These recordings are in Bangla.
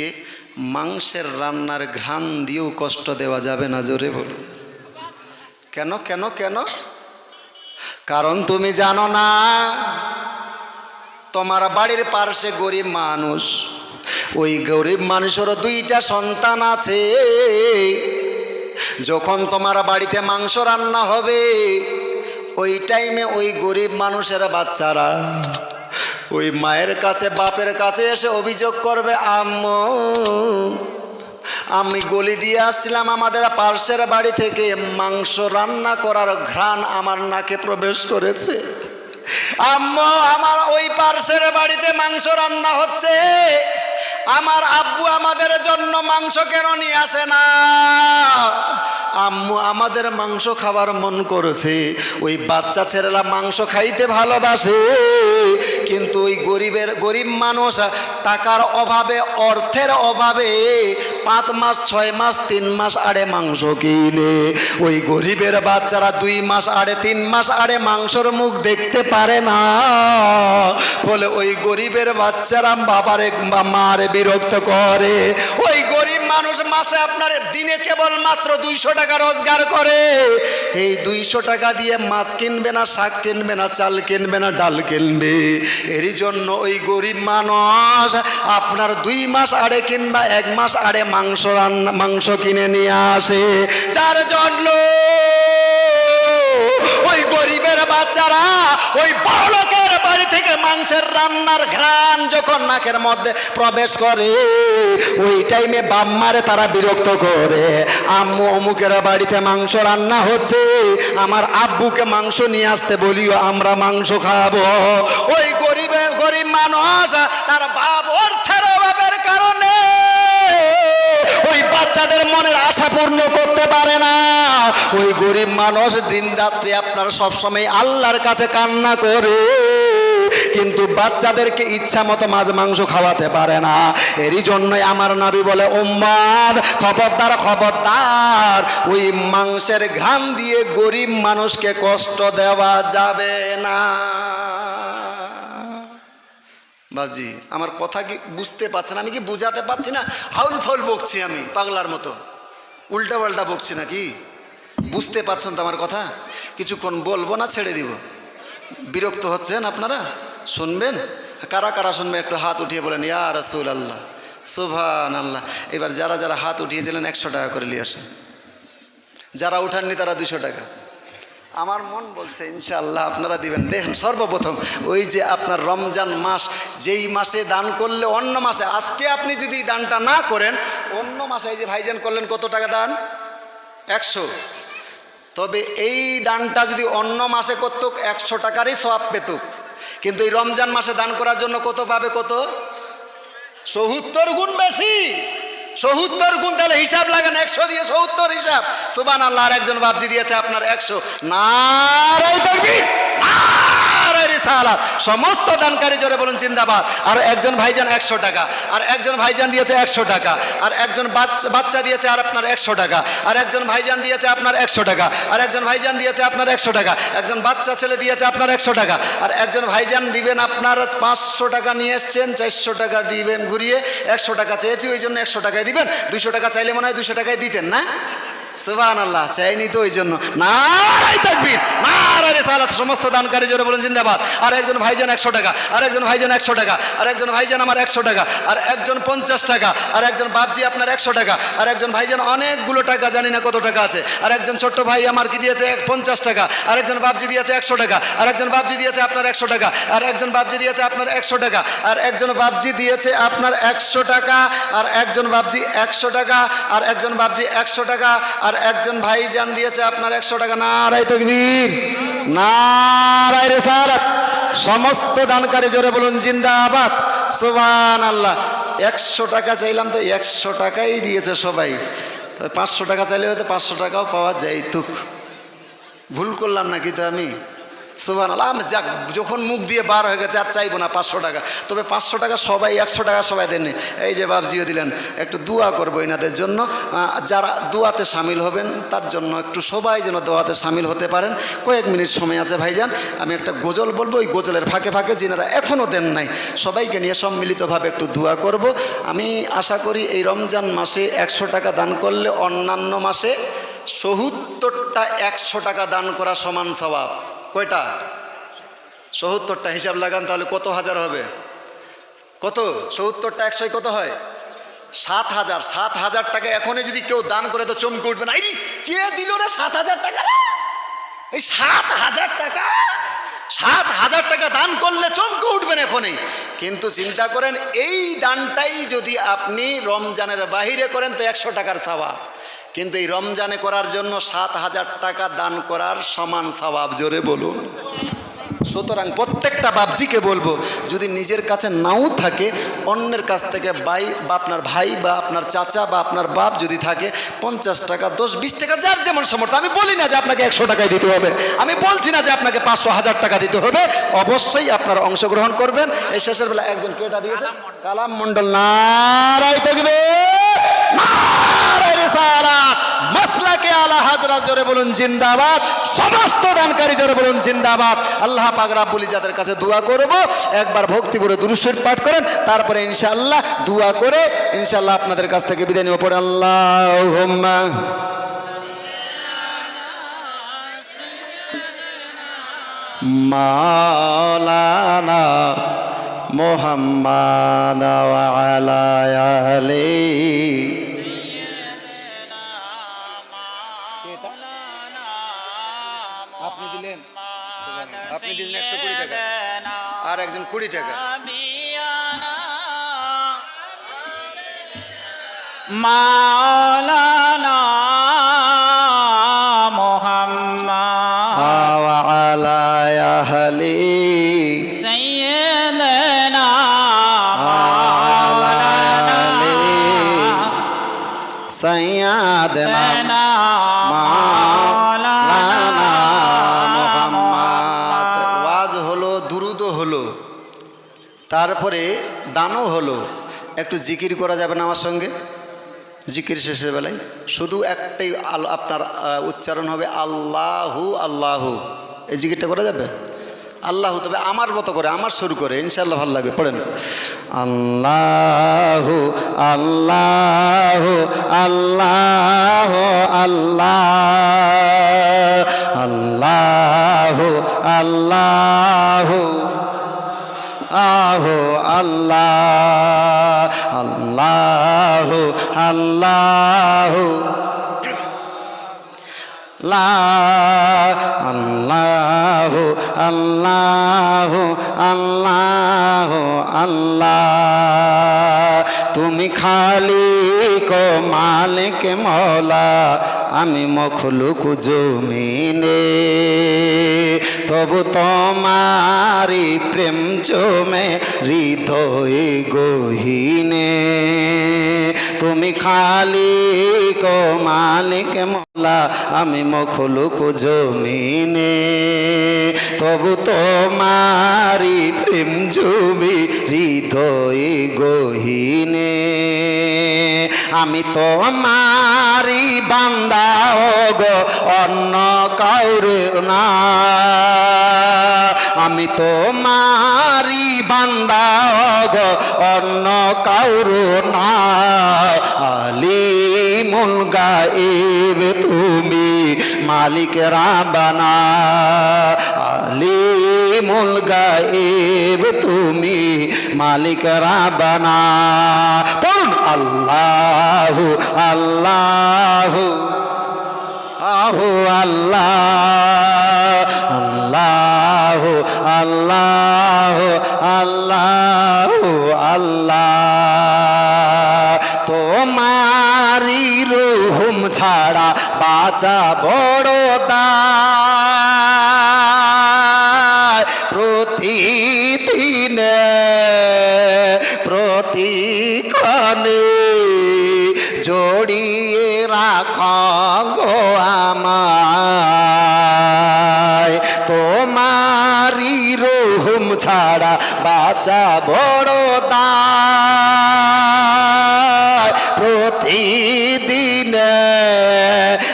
স্ত্রীকে মাংসের রান্নার ঘ্রাণ দিয়েও কষ্ট দেওয়া যাবে না, জোরে বলুন। কেন কেন কেন? কারণ তুমি জানো না, তোমার বাড়ির পার্শ্বে গরিব মানুষ। ওই গরিব মানুষেরও দুইটা সন্তান আছে। যখন তোমার বাড়িতে মাংস রান্না হবে, ওই টাইমে ওই গরিব মানুষের বাচ্চারা ওই মায়ের কাছে, বাপের কাছে এসে অভিযোগ করবে, আম্মু, আমি গলি দিয়ে আসছিলাম আমাদের পার্শ্বের বাড়ি থেকে। মাংস রান্না করার ঘ্রাণ আমার নাকে প্রবেশ করেছে। আম্মু, আমার ওই পার্শ্বের বাড়িতে মাংস রান্না হচ্ছে। আমার আব্বু আমাদের জন্য মাংস কেন নিয়ে আসে না? আম্মু আমাদের মাংস খাবার মন করেছে। ওই বাচ্চা ছেলেরা মাংস খাইতে ভালোবাসে। কিন্তু ওই গরিবের, গরিব মানুষ টাকার অভাবে, অর্থের অভাবে পাঁচ মাস, ছয় মাস, তিন মাস আড়ে মাংস কিনে। ওই গরিবের বাচ্চারা দুই মাস আড়ে, তিন মাস আড়ে মাংসর মুখ দেখতে পারে না। বলে ওই গরিবের বাচ্চারা বাবারে মারে বিরক্ত করে। মাসে আপনার দিনে কেবল মাত্র দুইশো টাকা রোজগার করে। এই দুইশো টাকা দিয়ে মাছ কিনবে না, শাক কিনবে না, চাল কিনবে না, ডাল কিনবে। এর জন্য ওই গরিব মানুষ আপনার দুই মাস আড়ে কিনবা এক মাস আড়ে মাংস রান্না মাংস কিনে নিয়ে আসে। জন্য ওই গরিবের বাচ্চারা ওই বড়লোকের বাড়ি থেকে মাংসের রান্নার ঘ্রাণ যখন নাকের মধ্যে প্রবেশ করে, ওই টাইমে বাম্মারে তারা বিরক্ত করে, আম্মু, অমুকের বাড়িতে মাংস রান্না হচ্ছে, আমার আব্বুকে মাংস নিয়ে আসতে বলিও, আমরা মাংস খাব। ওই গরিবে গরিব মানুষ, তার বাপ অর্থের অভাবের কারণে বাচ্চাদের মনের আশা পূর্ণ করতে পারে না। ওই গরিব মানুষ দিন রাত্রি আপনার সবসময় আল্লাহর কাছে কান্না করে, কিন্তু বাচ্চাদেরকে ইচ্ছা মতো মাছ মাংস খাওয়াতে পারে না। এরই জন্যই আমার নাবি বলে, উম্মাদ, খবরদার খবরদার। ওই মাংসের ঘাম দিয়ে গরিব মানুষকে কষ্ট দেওয়া যাবে না। বাজি, আমার কথা কি বুঝতে পারছেন? আমি কি বুঝাতে পারছি না? হাউল ফাউল বকছি আমি, পাগলার মতো। উল্টা পাল্টা বকছি নাকি? বুঝতে পারছেন তো আমার কথা? কিছুক্ষণ বলব না, ছেড়ে দিব। বিরক্ত হচ্ছেন আপনারা? শুনবেন? কারা কারা শুনবেন একটু হাত উঠিয়ে বলেন, ইয়া রসুল আল্লাহ সুভান আল্লাহ এবার যারা যারা হাত উঠিয়েছিলেন, একশো টাকা করে নিয়ে আসেন। যারা উঠাননি তারা দুশো টাকা। আমার মন বলছে ইনশাল্লাহ আপনারা দিবেন। দেখেন সর্বপ্রথম, ওই যে আপনার রমজান মাস, যেই মাসে দান করলে অন্য মাসে, আজকে আপনি যদি দানটা না করেন, অন্য মাসে এই যে ভাইজান করলেন কত টাকা দান? একশো। তবে এই দানটা যদি অন্য মাসে করত একশো টাকারই সব পেতুক। কিন্তু এই রমজান মাসে দান করার জন্য কত পাবে কত? সত্তর গুণ বেশি। সত্তর গুণ তাহলে হিসাব লাগান, একশো দিয়ে সত্তর হিসাব। সুবান আল্লাহ আর একজন বাবজি দিয়েছে আপনার একশো। তাকবীর। সমস্ত দানকারী জোরে বলুন জিন্দাবাদ। আর একজন ভাইজান একশো টাকা, আর একজন ভাইজান দিয়েছে একশো টাকা, আর একজন বাচ্চা দিয়েছে আর আপনার একশো টাকা, আর একজন ভাইজান দিয়েছে আপনার একশো টাকা, আর একজন ভাইজান দিয়েছে আপনার একশো টাকা, একজন বাচ্চা ছেলে দিয়েছে আপনার একশো টাকা, আর একজন ভাইজান দিবেন আপনার পাঁচশো টাকা নিয়ে এসছেন, চারশো টাকা দিবেন ঘুরিয়ে, একশো টাকা চেয়েছি, ওই জন্য একশো টাকায় দিবেন দুশো টাকা চাইলে মনে হয় দুশো টাকায় দিতেন না? সুবান চাইনি তো ওই জন্য নারাই তাকবীর নারাই রেসালাত সমস্ত দানকারী জোরে বলেন জিন্দাবাদ আর একজন ভাইজান একশো টাকা আর একজন ভাইজান একশো টাকা আর একজন ভাইজান আমার একশো টাকা আর একজন পঞ্চাশ টাকা আর একজন বাপজি আপনার একশো টাকা আর একজন ভাইজান অনেকগুলো টাকা জানি না কত টাকা আছে আর একজন ছোট্ট ভাই আমার কি দিয়েছে পঞ্চাশ টাকা আর একজন বাপজি দিয়েছে একশো টাকা আর একজন বাপজি দিয়েছে আপনার একশো টাকা আর একজন বাপজি দিয়েছে আপনার একশো টাকা আর একজন বাপজি দিয়েছে আপনার একশো টাকা আর একজন বাপজি একশো টাকা আর একজন বাপজি একশো টাকা আর একজন ভাই জান দিয়েছে, আপনার একশো টাকা। নারাই তকবীর। নারাই রেসালাত। সমস্ত দানকারী জোরে বলুন, জিন্দাবাদ। সুবান আল্লাহ একশো টাকা চাইলাম তো একশো টাকাই দিয়েছে সবাই। পাঁচশো টাকা চাইলে হয়তো পাঁচশো টাকাও পাওয়া যায় তুক ভুল করলাম নাকি তো আমি? সুবান আমি যাক, যখন মুখ দিয়ে বার হয়ে গেছে আর চাইব না পাঁচশো টাকা, তবে পাঁচশো টাকা সবাই, একশো টাকা সবাই দেননি এই যে বাবজিও দিলেন, একটু দোয়া করব এনাদের জন্য। যারা দোয়াতে সামিল হবেন, তার জন্য একটু সবাই যেন দোয়াতে সামিল হতে পারেন। কয়েক মিনিট সময় আছে ভাইজান, আমি একটা গোজল বলব, ওই গোজলের ফাঁকে ফাঁকে যিনারা এখনও দেন নাই, সবাইকে নিয়ে সম্মিলিতভাবে একটু দোয়া করব। আমি আশা করি এই রমজান মাসে একশো টাকা দান করলে অন্যান্য মাসে সত্তরটা একশো টাকা দান করা সমান স্বভাব কয়টা? সত্তরটা হিসাব লাগান তাহলে কত হাজার হবে? কত? সত্তরটা একশোয় কত হয়? সাত হাজার। সাত হাজার টাকা এখনই যদি কেউ দান করে তো চমকে উঠবে না। এই কে দিল রে সাত হাজার টাকা? এই সাত হাজার টাকা? সাত হাজার টাকা দান করলে চমকে উঠবেন এখনই। কিন্তু চিন্তা করেন, এই দানটাই যদি আপনি রমজানের বাহিরে করেন তো একশো টাকার স্বভাব। কিন্তু এই রমজানে করার জন্য সাত হাজার টাকা দান করার সমান স্বভাব, জোরে বলুন। সুতরাং প্রত্যেকটা বাপজিকে বলব, যদি নিজের কাছে নাও থাকে, অন্যের কাছ থেকে বাই বা আপনার ভাই বা আপনার চাচা বা আপনার বাপ যদি থাকে, পঞ্চাশ টাকা, দশ, বিশ টাকা, যার যেমন সামর্থ্য। আমি বলি না যে আপনাকে একশো টাকায় দিতে হবে। আমি বলছি না যে আপনাকে পাঁচশো হাজার টাকা দিতে হবে। অবশ্যই আপনারা অংশগ্রহণ করবেন। এই শেষের বেলা একজন কেটা দিয়েছে? কালাম মন্ডল নারাই থাকবে নারায় রিসালাত মাসলাকে আলা হাজরা জোরে বলুন, জিন্দাবাদ সমস্ত দানকারী জোরে বলুন, জিন্দাবাদ আল্লাহ পাক রাব্বুল ইজাদের কাছে দোয়া করব। একবার ভক্তি করে দুরুশ্বর পাঠ করেন, তারপরে ইনশাআল্লাহ দোয়া করে ইনশাআল্লাহ আপনাদের কাছ থেকে বিদায় নেব। পড়ে আল্লাহুম্মা মাওলানা মোহাম্মদ ওয়া আলা কুড়ি টাকা। মাওলানা হলো, একটু জিকির করা যাবে না আমার সঙ্গে? জিকির শেষের বেলায়? শুধু একটাই আল, আপনার উচ্চারণ হবে আল্লাহু আল্লাহু। এই জিকিরটা করা যাবে? আল্লাহু, তবে আমার মতো করে, আমার শুরু করে ইনশাল্লাহ ভালো লাগবে। পড়েন। আল্লাহু, আল্লাহ আল্লাহ আল্লাহ। আল্লাহ, আল্লাহু। আহো আল্লাহ আল্লাহ। আল্লাহ আল্লাহ আল্লাহ আল্লাহ আল্লাহ। তুমি খালি কো মালিক মৌলা। আমি মখলুক জমিনে, তবু তোমারি প্রেম জমে হৃদয়ে গহিনে। তুমি খালি কো মালিক মলা আমি মখলুক জমিনে। তবু তোমারি প্রেম জমি হৃদয়ে গহিনে। আমি তোমারি বান্দা গো অন্য কাউরে না। আমি তোমারি বান্দা গো অন্য কাউরু না। আলি মুল গাইব তুমি মালিক রাবানা আলি মুল গাইব তুমি মালিক রাবানা। পড়ুন, আল্লাহ আল্লাহ, আহু, আল্লাহ আল্লাহ আল্লাহ আল্লাহ আল্লাহ। তোমারি রুহুম ছাড়া বাঁচা বড় দায় গো আমায়। তোমারি তোমার ছাড়া বাঁচা বড় দায়। প্রতিদিন,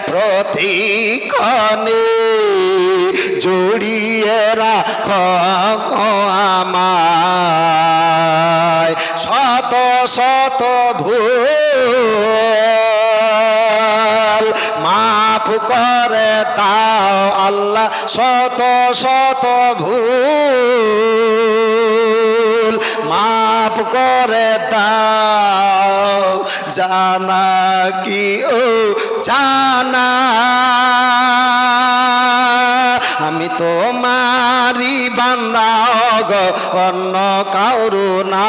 প্রতিক্ষণে জড়িয়ে রাখ আমায়। শত শত ভুল মাফ করে দাও আল্লাহ, শত শত ভুল মাফ করে দাও। জানা কি ও জানা? আমি তোমারি বান্দা গো, অন্য কারু না।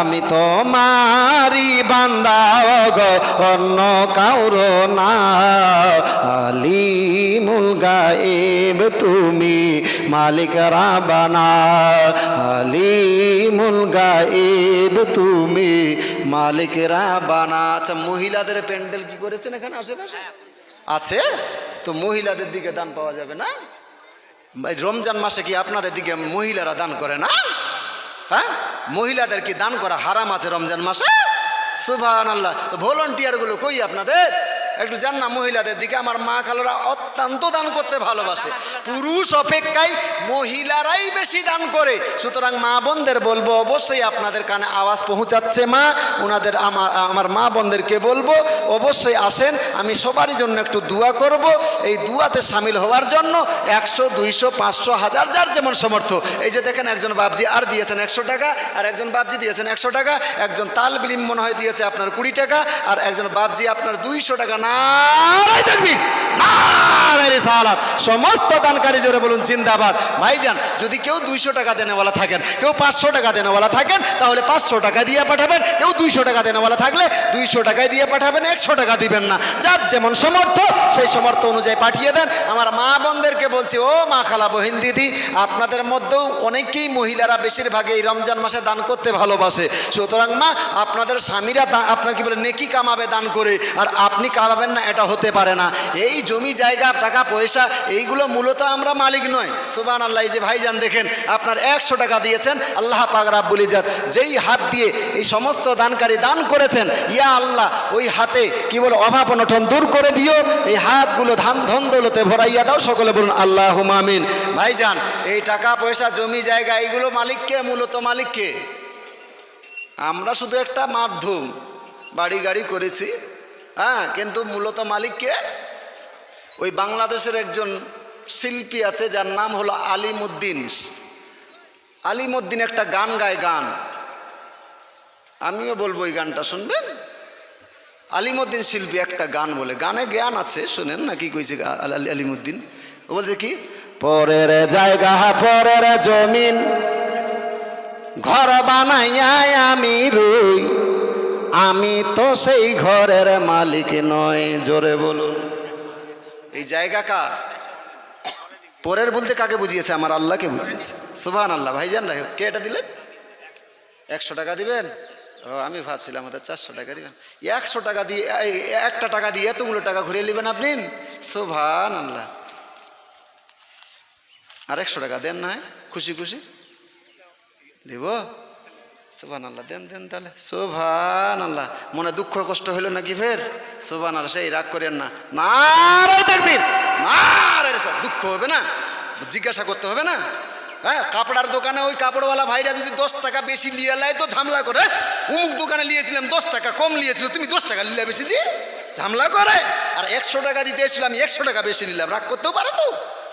আমি তোমারি বান্দা গো অন্য কাউর না। আলিমুল গায়েব তুমি মালিক রাবানা। আলিমুল গায়েব তুমি মালিক রাবানা। আচ্ছা মহিলাদের প্যান্ডেল কি করেছেন এখানে আশেপাশে? আছে? তো মহিলাদের দিকে দান পাওয়া যাবে না? রমজান মাসে কি আপনাদের দিকে মহিলারা দান করে না? হ্যাঁ? মহিলাদের কি দান করা হারাম আছে রমজান মাসে? সুভান আল্লাহ ভলেন্টিয়ারগুলো কই আপনাদের? একটু যান না মহিলাদের দিকে। আমার মা খালোরা অত্যন্ত দান করতে ভালোবাসে। পুরুষ অপেক্ষায় মহিলারাই বেশি দান করে। সুতরাং মা বোনদের বলব, অবশ্যই আপনাদের কানে আওয়াজ পৌঁছাচ্ছে মা। ওনাদের আমার আমার মা বোনদেরকে বলব, অবশ্যই আসেন। আমি সবারই জন্য একটু দোয়া করব। এই দুয়াতে সামিল হওয়ার জন্য একশো, দুইশো, পাঁচশো, হাজার, যার যেমন সমর্থ। এই যে দেখেন, একজন বাবজি আর দিয়েছেন একশো টাকা, আর একজন বাবজি দিয়েছেন একশো টাকা। একজন তাল বিলিম মনে হয় দিয়েছে আপনার কুড়ি টাকা, আর একজন বাবজি আপনার দুইশো টাকা নারায় দেখবি সমস্ত দানকারী জোরে বলুন, জিন্দাবাদ। ভাইজান, যদি কেউ দুইশো টাকা দেনেওয়ালা থাকেন, কেউ পাঁচশো টাকা দেনেওয়ালা থাকেন, তাহলে পাঁচশো টাকা দিয়ে পাঠাবেন। কেউ দুইশো টাকা দেনেওয়ালা থাকলে দুইশো টাকায় দিয়ে পাঠাবেন, একশো টাকা দিবেন না। যার যেমন সমর্থ, সেই সমর্থ অনুযায়ী পাঠিয়ে দেন। আমার মা বোনদেরকে বলছি, ও মা খালা বহিন দিদি, আপনাদের মধ্যেও অনেকেই মহিলারা বেশিরভাগ এই রমজান মাসে দান করতে ভালোবাসে। সুতরাং মা, আপনাদের স্বামীরা আপনার কি বলে, নেকি কামাবে দান করে, আর আপনি কামাবেন না, এটা হতে পারে না। এই জমি জায়গা, টাকা, পয়সা, এইগুলো মূলত আমরা মালিক নয়। সুবান আল্লাহ যে ভাইজান দেখেন, আপনার একশো টাকা দিয়েছেন, আল্লাহ পাক রাব্বুল ইজাত যেই হাত দিয়ে এই সমস্ত দানকারী দান করেছেন, ইয়া আল্লাহ, ওই হাতে কি বলে অভাব অনটন দূর করে দিও, এই হাতগুলো ধান ধন দৌলতে ভরাইয়া দাও, সকলে বলুন আল্লাহ আমিন। ভাইজান, এই টাকা, পয়সা, জমি, জায়গা, এইগুলো মালিককে মূলত মালিককে আমরা শুধু একটা মাধ্যম, বাড়ি গাড়ি করেছি। হ্যাঁ কিন্তু মূলত মালিককে ওই বাংলাদেশের একজন শিল্পী আছে, যার নাম হলো আলিমুদ্দিন। আলিমুদ্দিন একটা গান গায়, গান। আমিও বলব এই গানটা শুনবেন? আলিমুদ্দিন শিল্পী একটা গান বলে। গানে জ্ঞান আছে, শুনেন না কি কইছে আলিমুদ্দিন? ও বলছে কি? পরের জায়গা, পরের জমিন, ঘর বানাইয়া আমি রুই। আমি তো সেই ঘরের মালিক নয় জোরে বলুন। এই জায়গা কার? পরের বলতে কাকে বুঝিয়েছে? আমার আল্লাহকে বুঝিয়েছে। সুবান আল্লাহ ভাইজান রাই কে এটা দিলেন? একশো টাকা দিবেন? ও, আমি ভাবছিলাম আমাদের চারশো টাকা দিবেন। একশো টাকা দিয়ে একটা টাকা দিয়ে এতগুলো টাকা ঘুরে নেবেন আপনি? সোভান আল্লাহ আর একশো টাকা দেন না, হয়? খুশি খুশি? দিব? সোভান আল্লাহ দেন দেন তাহলে। সোভান আল্লাহ মনে দুঃখ কষ্ট হইল নাকি ফের? সোভান আল্লাহ সেই রাগ করেন না। নারায় দেখবেন স্যার দুঃখ হবে না? জিজ্ঞাসা করতে হবে না? হ্যাঁ কাপড়ার দোকানে ওই কাপড়ওয়ালা ভাইরা যদি দশ টাকা বেশি নেয় তো ঝামেলা করে। উমুক দোকানে নিয়েছিলাম দশ টাকা, কম নিয়েছিল তুমি দশ টাকা নিলে বেশি যে ঝামেলা করে। আর একশো টাকা দিতে এসেছিলাম আমি একশো টাকা বেশি নিলাম। রাগ করতেও পারে তো?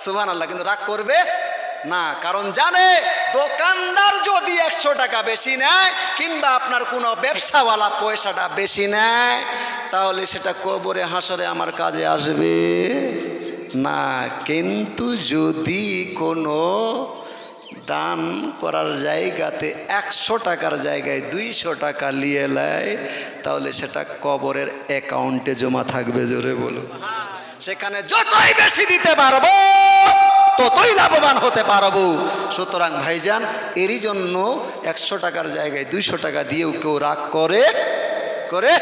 সোভান আল্লাহ কিন্তু রাগ করবে না, কারণ জানে দোকানদার যদি একশো টাকা বেশি নেয়, কিংবা আপনার কোনো ব্যবসাওয়ালা পয়সাটা বেশি নেয়, তাহলে সেটা কবরে হাসরে আমার কাজে আসবে। না, কিন্তু যদি কোনো দান করার জায়গাতে একশো টাকার জায়গায় দুইশো টাকা নিয়ে নেয়, তাহলে সেটা কবরের অ্যাকাউন্টে জমা থাকবে, জোরে বলুন। সেখানে যতই বেশি দিতে পারব ততই লাভবান হতে পারব? সুতরাং ভাইজান, এরই জন্য একশো টাকার জায়গায় দুইশো টাকা দিয়েও কেউ রাগ করে করে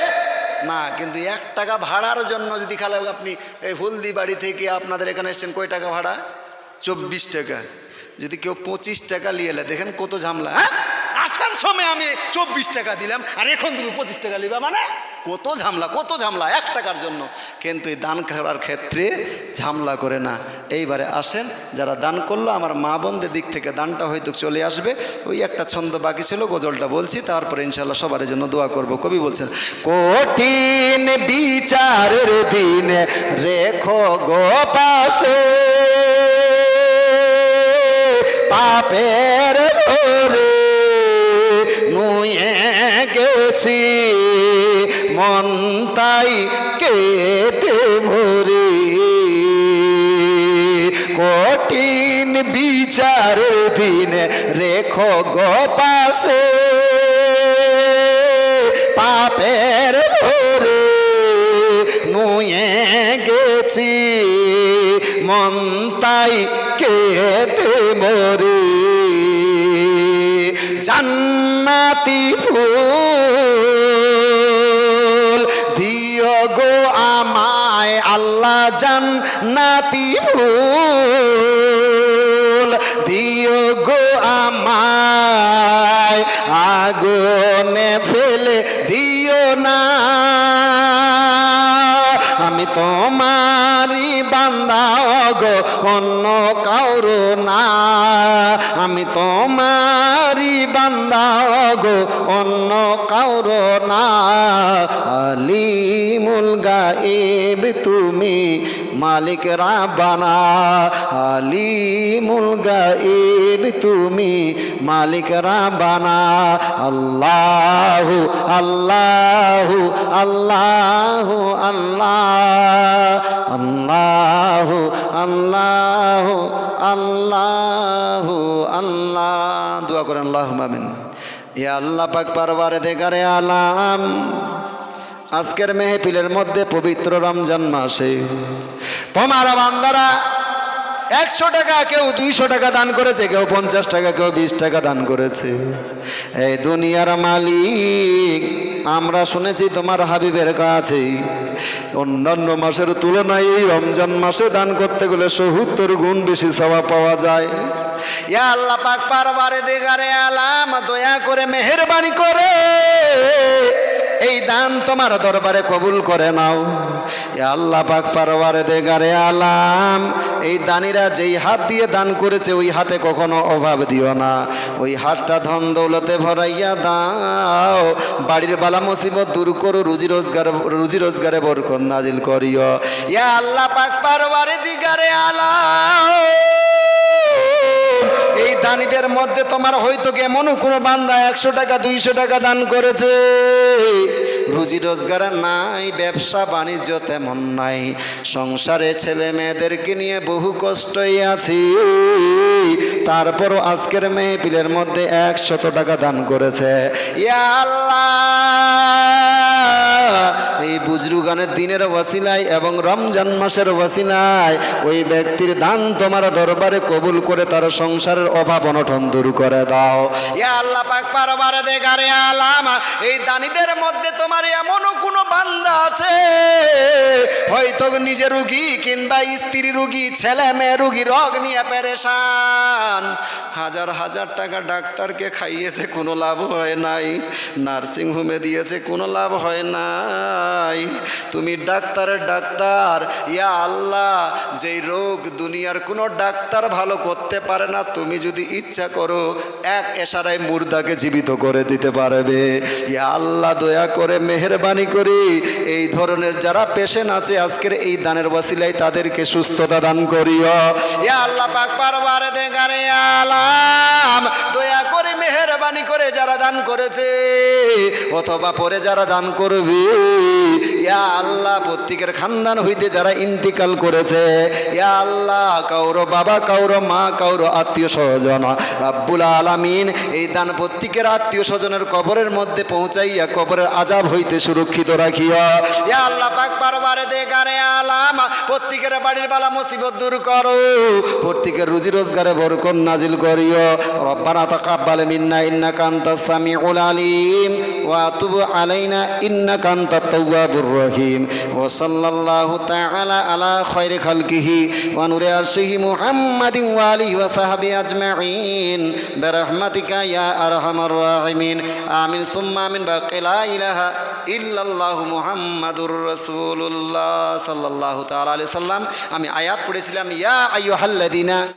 না। কিন্তু এক টাকা ভাড়ার জন্য যদি খালে আপনি এই হলদি বাড়ি থেকে আপনাদের এখানে এসছেন, কয় টাকা ভাড়া? চব্বিশ টাকা। যদি কেউ পঁচিশ টাকা নিয়ে দেখেন কত ঝামলা হ্যাঁ? আসার সময় আমি চব্বিশ টাকা দিলাম, আর এখন তুমি পঁচিশ টাকা নিবা মানে? কত ঝামলা কত ঝামলা, এক টাকার জন্য। কিন্তু এই দান করার ক্ষেত্রে ঝামলা করে না। এইবারে আসেন, যারা দান করল, আমার মা বোনদের দিক থেকে দানটা হয়তো চলে আসবে। ওই একটা ছন্দ বাকি ছিল, গজলটা বলছি, তারপরে ইনশাল্লাহ সবার জন্য দোয়া করব। কবি বলছেন, কঠিন বিচারের দিন রেখো গো পাশে, পাপের গেছি মন তাই কেটে ভরে। কঠিন বিচারের দিন রেখো গো পাপের ভরে নুয়ে গেছি, মন তাই কেটে মরে জান্নাতি ফুল। দিও গো আমায় আল্লাহ জান্নাতি ফুল। দিও গো আমায় আগুনে ফেলে দিও না। আমি তোমারই বান্দা গো অন্য কাউরো না। আমি তোমারই বান্দা গো অন্য কাউর না। আলিমুল গায়েব তুমি মালিক রাবানা আলিমুল গায়েব তুমি মালিক রাবানা আল্লাহু আল্লাহু আল্লাহু, আল্লাহ। আল্লাহু আল্লাহু আল্লাহু, আল্লাহ। দোয়া করেন আল্লাহ মামিন ইয়া আল্লাহ পাক পারবারে দেগারে আলাম। আজকের মেহফিলের মধ্যে পবিত্র রমজান মাসে। তোমার বান্দারা একশো টাকা কেউ দুইশো টাকা দান করেছে, কেউ পঞ্চাশ টাকা, কেউ বিশ টাকা দান করেছে। এই দুনিয়ার মালিক, আমরা শুনেছি তোমার হাবিবের কাছে। অন্যান্য মাসের তুলনায় এই রমজান মাসে দান করতে গেলে সত্তর গুণ বেশি সওয়া পাওয়া যায়। ইয়া আল্লাহ পাক পারবারে দেগারে আলাম, দয়া করে মেহেরবানি করে। এই দান তোমার দরবারে কবুল করে নাও। আল্লাহ পাক পারবারে দেগারে আলাম। এই দানিরা যেই হাত দিয়ে দান করেছে, ওই হাতে কখনো অভাব দিও না। ওই হাতটা ধন দৌলতে ভরাইয়া দাও। বাড়ির বালা মুসিবত দূর করো, রুজি রোজগার, রুজি রোজগারে বরকত নাজিল করিও। ইয়া আল্লাহ পাক পারবারে দিগারে আলাম। এই দানিদের মধ্যে তোমার হয়তো কেমন কোনো বান্দা একশো টাকা, দুইশো টাকা দান করেছে। রুজি রোজগার নাই, ব্যবসা বাণিজ্য তেমন নাই। সংসারে ছেলে মেয়েদেরকে নিয়ে বহু কষ্টই আছি। তারপরও আজকের মেহপিলের মধ্যে একশত টাকা দান করেছে। বুজরুগানের দিনের ওয়াসিলায় এবং রমজান মাসের ওয়াসিলায় ওই ব্যক্তির দান তোমার দরবারে কবুল করে তার সংসারের অভাব অনটন দূর করে দাও। পারবারে দেগারে এই দানিদের মধ্যে তোমার এমনও কোনো বান্দা আছে? হয়তো নিজে রুগী কিংবা স্ত্রী রুগী, ছেলে মেয়ে রুগী, রোগ নিয়ে পেরেশান। হাজার হাজার টাকা ডাক্তারকে খাইয়েছে, কোনো লাভ হয় নাই। নার্সিং হোমে দিয়েছে, কোনো লাভ হয় নাই। তুমি ডাক্তারের ডাক্তার। ইয়া আল্লাহ, যেই রোগ দুনিয়ার কোনো ডাক্তার ভালো করতে পারে না, তুমি যদি ইচ্ছা করো, এক এশারায় মুর্দাকে জীবিত করে দিতে পারবে। ইয়া আল্লাহ, দয়া করে মেহরবানি করি। এই ধরনের যারা পেশেন্ট আছে, আজকের এই দানের ওয়াসিলায় তাদেরকে সুস্থতা দান করিও। ইয়া আল্লাহ পাক পারবারে দেগারে আলাম। দয়া করে মেহরবানি করে যারা দান করেছে, অথবা পরে যারা দান করবে ইয়া আল্লাহ, প্রত্যেকের খানদান হইতে যারা ইন্তিকাল করেছে, ইয়া আল্লাহ, কাউরো বাবা, কাউরো মা, কাউরো আত্মীয় স্বজন, রাব্বুল আলামিন, এই দান প্রত্যেকের আত্মীয় স্বজনের কবরের মধ্যে পৌঁছাইয়া কবরের আজাব হইতে সুরক্ষিত রাখিয়া ইয়া আল্লাহ পাক বারবার দেগারে আলাম, প্রত্যেকের বাড়ির বালা মুসিবত দূর করো, প্রত্যেকের রুজি রোজগারে বরকত নাজিল করিও। রব্বানা তাকাব্বাল মিন্না ইন্নাকা আনতাস সামিউল আলিম, ওয়া তুব আলাইনা ইন্নাকা আনতাত তাওয়াবুর গফুর রহিম। ও সাল্লাহ তালা আলা খৈরে খালকিহি ওয়ানুরে আরশিহি মুহাম্মাদি ওয়ালি ওয়া সাহাবি আজমাইন বেরহমাতিকা ইয়া আরহামার রাহিমিন। আমিন, সুম্মা আমিন বা কেলা ইলাহা ইল্লাল্লাহু মুহাম্মাদুর রাসূলুল্লাহ সাল্লাল্লাহু তাআলা আলাইহি সাল্লাম। আমি আয়াত পড়েছিলাম, ইয়া আইয়ুহাল্লাযিনা